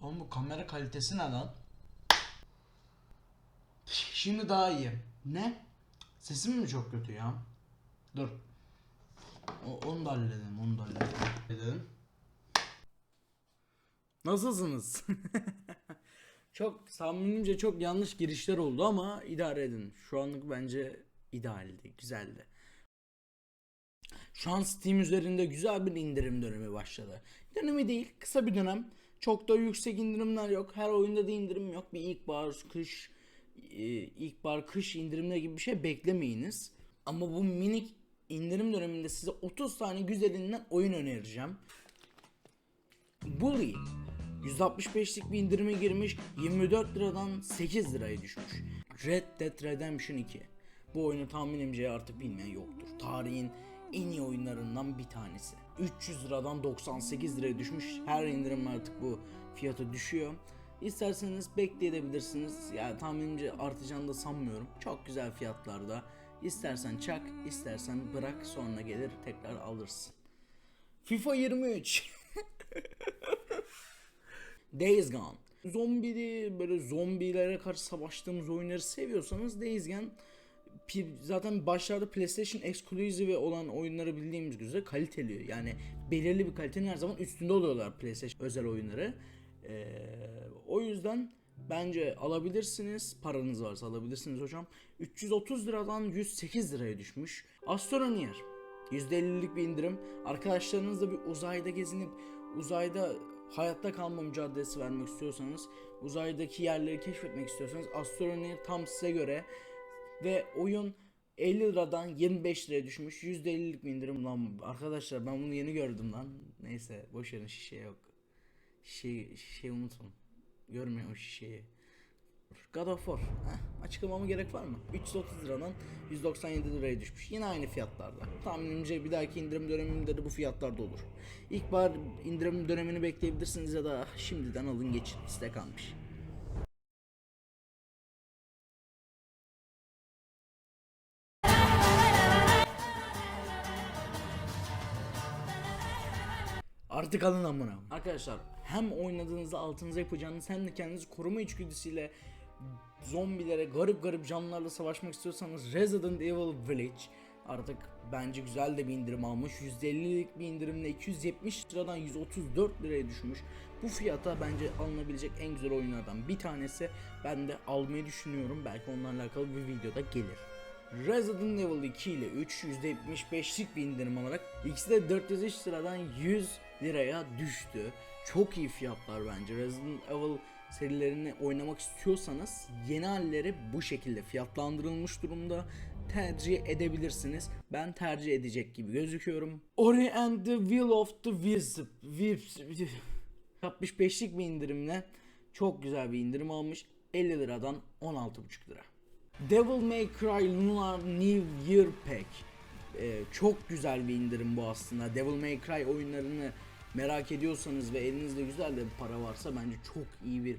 Oğlum bu kamera kalitesi ne lan? Şimdi daha iyi. Ne? Sesim mi çok kötü ya? Dur. O, onu da halledelim, onu da halledelim. Nasılsınız? çok tahminimce çok yanlış girişler oldu ama idare edin. Şu anlık bence idealdi, güzeldi. Şu an Steam üzerinde güzel bir indirim dönemi başladı. Dönemi değil, kısa bir dönem. Çok da yüksek indirimler yok. Her oyunda da indirim yok. Bir ilkbahar, kış, e, ilkbahar, kış indirimleri gibi bir şey beklemeyiniz. Ama bu minik indirim döneminde size 30 tane güzelinden oyun önereceğim. Bully 165'lik bir indirime girmiş 24 liradan 8 liraya düşmüş. Red Dead Redemption 2 Bu oyunu tahminimce artık bilmeyen yoktur. Tarihin en iyi oyunlarından bir tanesi. 300 liradan 98 liraya düşmüş. Her indirim artık bu fiyata düşüyor. İsterseniz bekleyebilirsiniz. Yani tahminimce artacağını da sanmıyorum. Çok güzel fiyatlarda. İstersen çak, istersen bırak sonra gelir tekrar alırsın. FIFA 23 Days Gone. Zombili böyle zombilere karşı savaştığımız oyunları seviyorsanız Days Gone zaten başlarda PlayStation exclusive olan oyunları bildiğimiz üzere kaliteli. Yani belirli bir kalitenin her zaman üstünde oluyorlar PlayStation özel oyunları. Ee, o yüzden bence alabilirsiniz. Paranız varsa alabilirsiniz hocam. 330 liradan 108 liraya düşmüş. Astroneer %50'lik bir indirim. Arkadaşlarınızla bir uzayda gezinip uzayda hayatta kalma mücadelesi vermek istiyorsanız, uzaydaki yerleri keşfetmek istiyorsanız Astroneer tam size göre ve oyun 50 liradan 25 liraya düşmüş. %50'lik bir indirim lan. Arkadaşlar ben bunu yeni gördüm lan. Neyse boş verin şişe yok. Şişeyi, şişeyi unutun. Görmüyor o şişeyi. God of War. Heh, açıklamama gerek var mı? 330 liradan 197 liraya düşmüş. Yine aynı fiyatlarda. Tahminimce bir dahaki indirim döneminde de bu fiyatlarda olur. İlkbahar indirim dönemini bekleyebilirsiniz ya da şimdiden alın geçin. Size kalmış. Artık alın amına. Arkadaşlar hem oynadığınızda altınıza yapacağınız hem de kendinizi koruma içgüdüsüyle zombilere, garip garip canlılarla savaşmak istiyorsanız Resident Evil Village artık bence güzel de bir indirim almış. %50'lik bir indirimle 270 liradan 134 liraya düşmüş. Bu fiyata bence alınabilecek en güzel oyunlardan bir tanesi. Ben de almayı düşünüyorum. Belki onlarla alakalı bir videoda gelir. Resident Evil 2 ile 3 %75'lik bir indirim alarak ikisi de 403 liradan 100 liraya düştü. Çok iyi fiyatlar bence. Resident Evil serilerini oynamak istiyorsanız yeni halleri bu şekilde fiyatlandırılmış durumda tercih edebilirsiniz. Ben tercih edecek gibi gözüküyorum. Ori and the Will of the Wisp. Wisp- 65'lik bir indirimle çok güzel bir indirim almış. 50 liradan 16,5 lira. Devil May Cry Lunar New Year Pack. Ee, çok güzel bir indirim bu aslında. Devil May Cry oyunlarını merak ediyorsanız ve elinizde güzel de bir para varsa bence çok iyi bir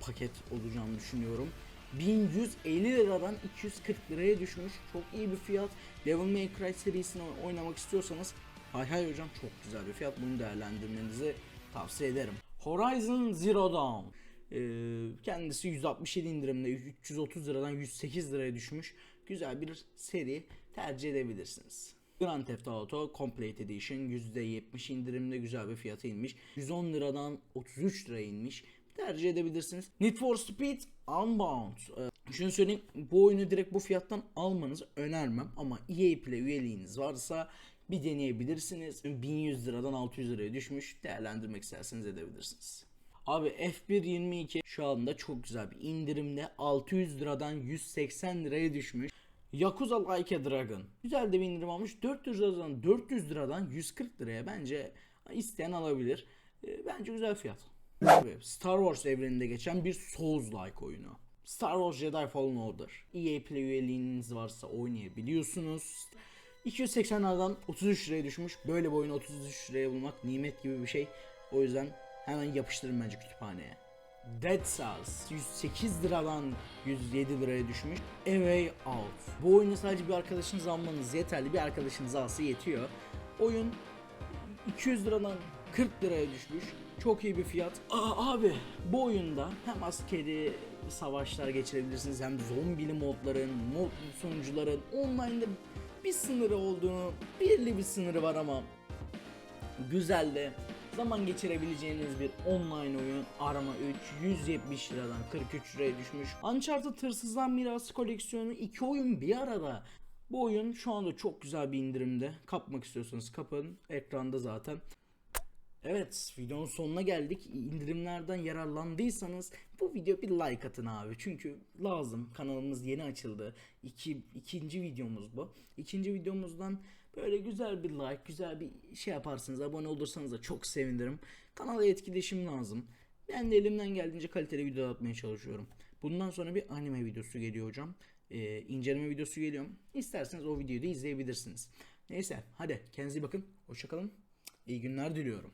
paket olacağını düşünüyorum. 1150 liradan 240 liraya düşmüş. Çok iyi bir fiyat. Devil May Cry serisini oynamak istiyorsanız hay hay hocam çok güzel bir fiyat. Bunu değerlendirmenizi tavsiye ederim. Horizon Zero Dawn. Ee, kendisi 167 indirimle 330 liradan 108 liraya düşmüş. Güzel bir seri tercih edebilirsiniz. Grand Theft Auto Complete Edition %70 indirimle güzel bir fiyata inmiş. 110 liradan 33 liraya inmiş. Tercih edebilirsiniz. Need for Speed Unbound. Ee, şunu söyleyeyim bu oyunu direkt bu fiyattan almanızı önermem ama EA Play üyeliğiniz varsa bir deneyebilirsiniz. 1100 liradan 600 liraya düşmüş. Değerlendirmek isterseniz edebilirsiniz. Abi F1 22 şu anda çok güzel bir indirimde 600 liradan 180 liraya düşmüş. Yakuza Like a Dragon. Güzel de bir indirim almış. 400 liradan 400 liradan 140 liraya bence isteyen alabilir. Ee, Bence güzel fiyat. Star Wars evreninde geçen bir Souls-like oyunu. Star Wars Jedi Fallen Order. EA Play üyeliğiniz varsa oynayabiliyorsunuz. 280 liradan 33 liraya düşmüş. Böyle bir oyunu 33 liraya bulmak nimet gibi bir şey. O yüzden hemen yapıştırın bence kütüphaneye. Dead Cells 108 liradan 107 liraya düşmüş. A Way Out. Bu oyunu sadece bir arkadaşınız almanız yeterli. Bir arkadaşınız alsa yetiyor. Oyun 200 liradan 40 liraya düşmüş. Çok iyi bir fiyat. Aa, abi bu oyunda hem askeri savaşlar geçirebilirsiniz hem zombili modların, mod sunucuların online'da bir sınırı olduğunu, belirli bir sınırı var ama güzel de zaman geçirebileceğiniz bir online oyun Arma 3 170 liradan 43 liraya düşmüş. Uncharted Hırsızlar Mirası koleksiyonu iki oyun bir arada. Bu oyun şu anda çok güzel bir indirimde. Kapmak istiyorsanız kapın. Ekranda zaten. Evet videonun sonuna geldik. İndirimlerden yararlandıysanız bu video bir like atın abi. Çünkü lazım. Kanalımız yeni açıldı. İki, ikinci videomuz bu. İkinci videomuzdan böyle güzel bir like, güzel bir şey yaparsınız. Abone olursanız da çok sevinirim. Kanala etkileşim lazım. Ben de elimden geldiğince kaliteli video atmaya çalışıyorum. Bundan sonra bir anime videosu geliyor hocam. Ee, inceleme videosu geliyor. İsterseniz o videoyu da izleyebilirsiniz. Neyse hadi kendinize bakın. Hoşçakalın. İyi günler diliyorum.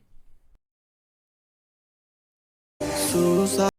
Suicide